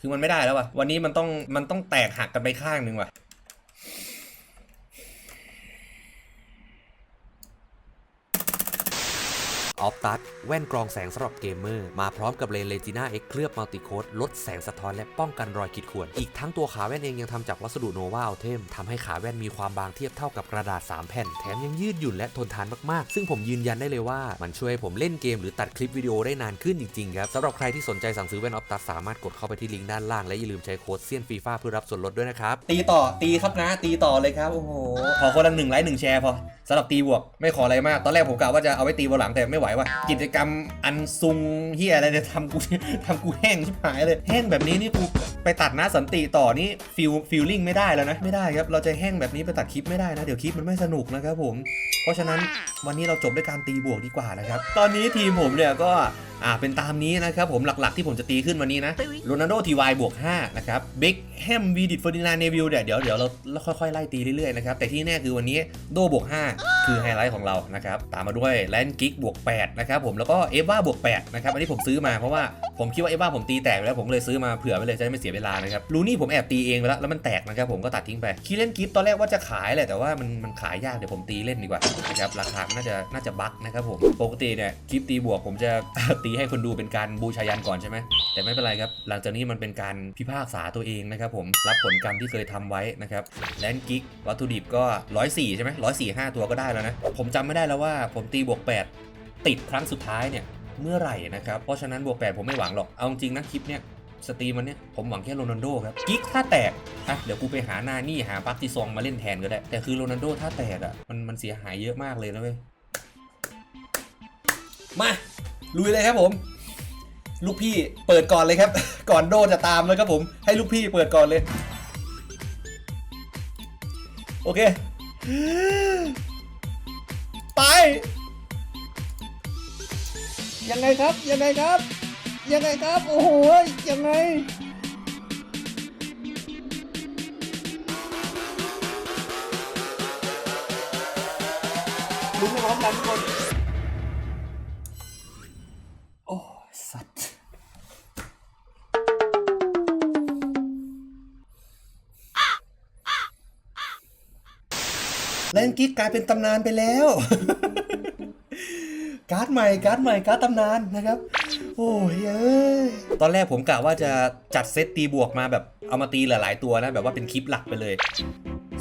คือมันไม่ได้แล้วว่ะ วันนี้มันต้องมันต้องแตกหักกันไปข้างหนึ่งว่ะ ออฟตัสแว่นกรองแสงสำหรับเกมเมอร์ มาพร้อมกับเลนเลจิน่าเอ็กเคลือบมัลติโคดลดแสงสะท้อนและป้องกันรอยขีดข่วน อีกทั้งตัวขาแว่นเองยังทำจากวัสดุโนวาอัลเทมทำให้ขาแว่นมีความบางเทียบเท่ากับกระดาษ 3 แผ่น แถมยังยืดหยุ่นและทนทานมากๆ ซึ่งผมยืนยันได้เลยว่ามันช่วยให้ผมเล่นเกมหรือตัดคลิปวิดีโอได้นานขึ้นจริงๆครับสำหรับใครที่สนใจสั่งซื้อแว่นออฟตัสสามารถกดเข้าไปที่ลิงก์ด้านล่างและอย่าลืมใช้โค้ดเซียนฟีฟ่าเพื่อรับส่วนลดด้วยนะครับตีต่อตีครับนะตีต่อเลยครับโอ้โหขอคนละหนึ่งไลค์หนึ่งแชร์พอสำหรับตีบวกไม่ขออะไรมากตอนแรกผมกะว่าจะเอาไว้ตีบนหลังแต่ไม่ไหวว่ะ กิจกรรมอันซุงเฮียอะไรเนี่ยทำกูทำกูแห้งชิบหายเลย แห้งแบบนี้นี่กูไปตัดนะสันติต่อนี่ฟิลฟิลลิ่งไม่ได้แล้วนะ ไม่ได้ครับ เราจะแห้งแบบนี้ไปตัดคลิปไม่ได้นะ เดี๋ยวคลิปมันไม่สนุกนะครับผม เพราะฉะนั้นวันนี้เราจบด้วยการตีบวกดีกว่านะครับ ตอนนี้ทีมผมเนี่ยก็ อ่าเป็นตามนี้นะครับผมหลักๆที่ผมจะตีขึ้นวันนี้นะโรนัลโดทีวายบวก5นะครับเบคแฮมวีดิตเฟอร์ดินานเนวิลเนี่ยเดี๋ยวเดี๋ยวเราเราค่อยๆ ไล่ตีเรื่อยๆนะครับแต่ที่แน่คือวันนี้โดบวก5คือไฮไลท์ของเรานะครับตามมาด้วยแลนกิกบวก8นะครับผมแล้วก็เอวาบวก8นะครับอันนี้ผมซื้อมาเพราะว่า ผมคิดว่าเอวาผมตีแตกไปแล้วผมเลยซื้อมาเผื่อไว้เลยจะได้ไม่เสียเวลานะครับลูนี่ผมแอบตีเองไปแล้วแล้วมันแตกนะครับผมก็ตัดทิ้งไปคีเลนกิฟตอนแรกว่าจะขายแหละแต่ว่ามันมันขายยากเดี๋ยวผมตีเล่นดีกว่านะครับราคาน่าจะน่าจะบั๊กนะครับผมปกติเนี่ยคลิปตีบวกผมจะตีให้คนดูเป็นการบูชายันก่อนใช่ไหมแต่ไม่เป็นไรครับหลังจากนี้มันเป็นการพิพากษาตัวเองนะครับผมรับผลกรรมที่เคยทำไว้นะครับแลนกิกวัตถุดิบก็104ใช่ไหม104 5ตัวก็ได้แล้วนะผมจำไม่ได้แล้วว่าผมตีบวก 8 ติดครั้งสุดท้ายเนี่ย เมื่อไหร่นะครับ เพราะฉะนั้นบวก8ผมไม่หวังหรอก เอาจริงนะคลิปเนี้ยสตรีมมันเนี้ยผมหวังแค่โรนัลโดครับกิ๊กถ้าแตกอะเดี๋ยวกูไปหาหน้านี่หาปักติซองมาเล่นแทนก็ได้ แต่คือโรนัลโดถ้าแตกอะมันมันเสียหายเยอะมากเลยนะเว้ยมาลุยเลยครับผม ลูกพี่เปิดก่อนเลยครับ ก่อนโดจะตามเลยครับผม ให้ลูกพี่เปิดก่อนเลย โอเค ไป ยังไงครับ ยังไงครับ ยังไงครับ โอ้โห ยังไง ลุ้นไปพร้อมกันทุกคน โอ้ยสัตว์ เล่นกิ๊กกลายเป็นตำนานไปแล้ว การ์ดใหม่การ์ดใหม่การ์ดตำนานนะครับ โอ้ยเอ้ยตอนแรกผมกะว่าจะจัดเซตตีบวกมาแบบเอามาตีหลาย ๆ ตัวนะ แบบว่าเป็นคลิปหลักไปเลย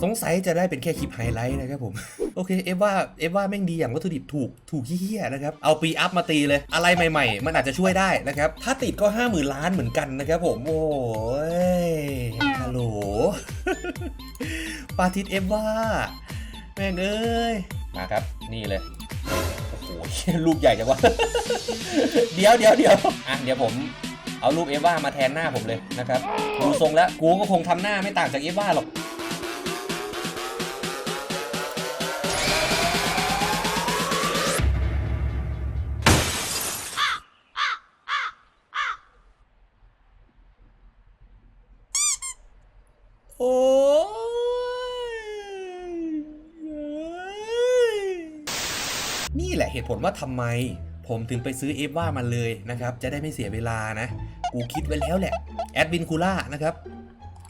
สงสัยจะได้เป็นแค่คลิปไฮไลท์นะครับผม โอเค เอฟว่าเอฟว่าแม่งดีอย่างวัตถุดิบถูกถูกเฮี้ยๆนะครับ เอาปีอัพมาตีเลย อะไรใหม่ ๆ มันอาจจะช่วยได้นะครับ ถ้าติดก็ 5 0,000 ล้านเหมือนกันนะครับผม โอ้ยฮัลโหลปาทิตเอฟว่าแม่งเอ้ยมาครับ นี่เลย โอ้โหรูปใหญ่จังวะ เดี๋ยวเดี๋ยวเดี๋ยวอะเดี๋ยวผมเอารูปเอว่ามาแทนหน้าผมเลยนะครับ ดูทรงแล้วกูก็คงทำหน้าไม่ต่างจากเอว่าหรอกโอ้ยนี่แหละเห ตุผลว่าทำไม ผมถึงไปซื้อเอฟว่ามาเลยนะครับ จะได้ไม่เสียเวลานะ กูคิดไว้แล้วแหละแอดวินคูล่านะครับ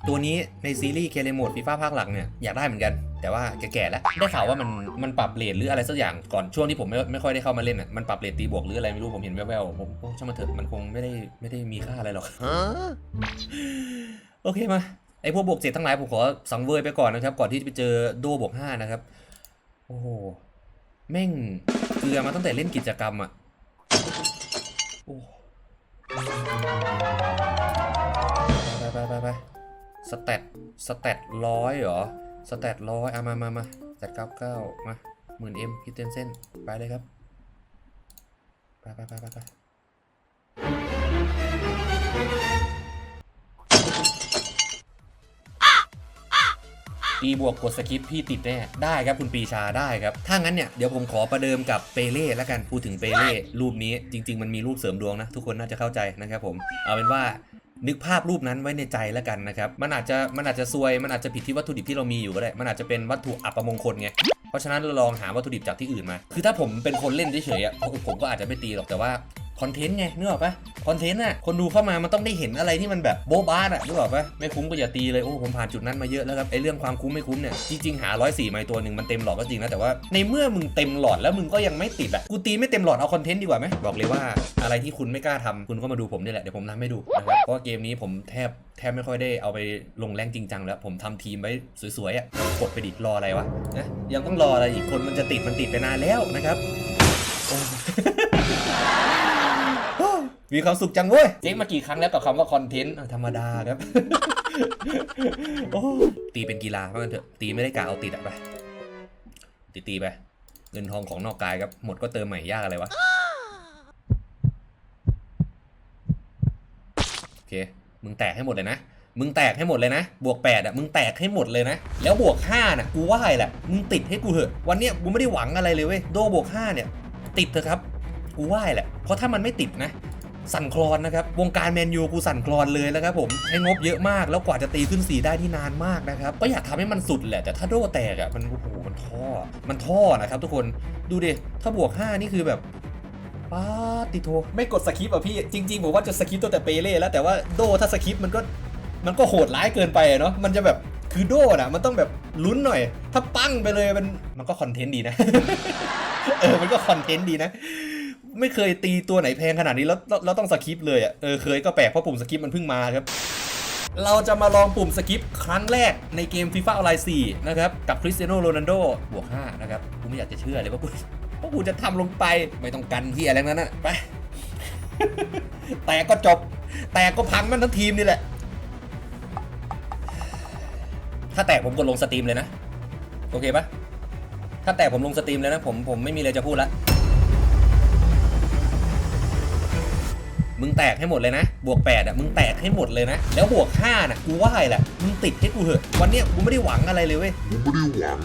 ตัวนี้ในซีรีส์เคเลโมดฟีฟ่าภาคหลังเนี่ยอยากได้เหมือนกัน แต่ว่าแก่ๆแล้ว ได้ข่าวว่ามันมันปรับเลทหรืออะไรสักอย่างก่อนช่วงที่ผมไม่ไม่ค่อยได้เข้ามาเล่นอะมันปรับเลทตีบวกหรืออะไรไม่รู้ผมเห็นแว่วๆผมช่างมันเถอะมันคงไม่ได้ไม่ได้มีค่าอะไรหรอกโอเคมาไอพวกบวกเจ็ดทั้งหลายผมขอสังเวยไปก่อนนะครับ ก่อนที่จะไปเจอโดบวกห้านะครับ โอ้โห แม่งเกลือมาตั้งแต่เล่นกิจกรรมอะโอ้ไปไปไปไปสแตทสแตทร้อยเหรอสแตทร้อยอะมามามาสแตทเก้าเก้ามาหมื่นเอ็มคิดเต้นเส้น ไปเลยครับ ไปไปไปไปไป ตีบวกกดสกิปพี่ติดแน่ได้ครับคุณปีชาได้ครับ ถ้างั้นเนี่ยเดี๋ยวผมขอประเดิมกับเปเล่แล้วกันพูดถึงเปเล่รูปนี้จริง ๆ มันมีรูปเสริมดวงนะ ทุกคนน่าจะเข้าใจนะครับผมเอาเป็นว่านึกภาพรูปนั้นไว้ในใจแล้วกันนะครับ มันอาจจะมันอาจจะซวย มันอาจจะผิดที่วัตถุดิบที่เรามีอยู่ก็ได้ มันอาจจะเป็นวัตถุอัปมงคลไง เพราะฉะนั้นเราลองหาวัตถุดิบจากที่อื่นมา คือถ้าผมเป็นคนเล่นเฉยๆอะผมผมก็อาจจะไม่ตีหรอก แต่ว่าคอนเทนต์ไงนึกออกปะ คอนเทนต์อะคนดูเข้ามามันต้องได้เห็นอะไรที่มันแบบโบ๊ะบ้าอะนึกออกปะไม่คุ้มก็อย่าตีเลยโอ้ผมผ่านจุดนั้นมาเยอะแล้วครับไอเรื่องความคุ้มไม่คุ้มเนี่ยจริงๆหาร้อยสี่ไม้ตัวหนึ่งมันเต็มหลอดก็จริงนะแต่ว่าในเมื่อมึงเต็มหลอดแล้วมึงก็ยังไม่ติดอะกูตีไม่เต็มหลอดเอาคอนเทนต์ดีกว่าไหมบอกเลยว่าอะไรที่คุณไม่กล้าทำคุณก็มาดูผมนี่แหละเดี๋ยวผมทำให้ดูนะครับเพราะว่าเกมนี้ผมแทบแทบไม่ค่อยได้เอาไปลงแรงจริงจังแล้ว ผมทำทีมไว้สวยๆอะกดไปดิรออะไรวะนะยังต้องรออะไรอีกคนมันจะติดมันติดไปนานแล้วนะครับโอ้ มีความสุขจังเว้ยเจ๊งมากี่ครั้งแล้วกับคำว่าคอนเทนต์อะธรรมดาครับ โอ้ตีเป็นกีฬาเพราะงั้นเถอะ ตีไม่ได้กะเอาติดอะไป ตีตีๆไป เงินทองของนอกกายครับ หมดก็เติมใหม่ยากอะไรวะ โอเค มึงแตกให้หมดเลยนะ มึงแตกให้หมดเลยนะ บวก8อะ มึงแตกให้หมดเลยนะ แล้วบวก5น่ะกูไหว้แหละ มึงติดให้กูเถอะ วันเนี้ยกูไม่ได้หวังอะไรเลยเว้ย โดบวก5เนี่ย ติดเถอะครับ กูไหว้แหละ เพราะถ้ามันไม่ติดนะ สั่นคลอนนะครับ วงการแมนยูกูสั่นคลอนเลยแล้วครับผมใช้งบเยอะมากแล้วกว่าจะตีขึ้นสีได้ที่นานมากนะครับ ก็อยากทำให้มันสุดแหละแต่ถ้าโดแตกอะ่ะมันโอ้โหมันท่อ มันท่อนะครับทุกคนดูดิถ้าบวก 5 นี่คือแบบป้าดติโทไม่กดสคริปต์อะพี่จริงๆผมว่าจะสคริปต์ตัวแต่เปเล่แล้วแต่ว่าโดถ้าสคริปต์มันก็มันก็โหดร้ายเกินไปเนาะมันจะแบบคือโดนะมันต้องแบบลุ้นหน่อย ถ้าปั้งไปเลยมันมันก็คอนเทนต์ดีนะ เออมันก็คอนเทนต์ดีนะ ไม่เคยตีตัวไหนแพงขนาดนี้แล้วแล้วต้องสคิปเลยอะเออเคยก็แปลกเพราะปุ่มสคิปมันเพิ่งมาครับ เราจะมาลองปุ่มสคิปครั้งแรกในเกม FIFA ออนไลน์4นะครับ กับคริสเตียโนโรนัลโดบวก5นะครับกูไม่อยากจะเชื่อเลยว่ากูว่ากูจะทำลงไปไม่ต้องกันที่อะไรนั้นนะไป แต่ก็จบ แต่ก็พังมันทั้งทีมนี่แหละ ถ้าแตกผมกดลงสตรีมเลยนะ โอเคปะถ้าแตกผมลงสตรีมเลยนะผมผมไม่มีอะไรจะพูดละ มึงแตกให้หมดเลยนะ บวก8อะมึงแตกให้หมดเลยนะ แล้วบวก5น่ะกูไหว้แหละมึงติดให้กูเถอะ วันเนี้ยกูไม่ได้หวังอะไรเลยเว้ยกูไม่ได้หวัง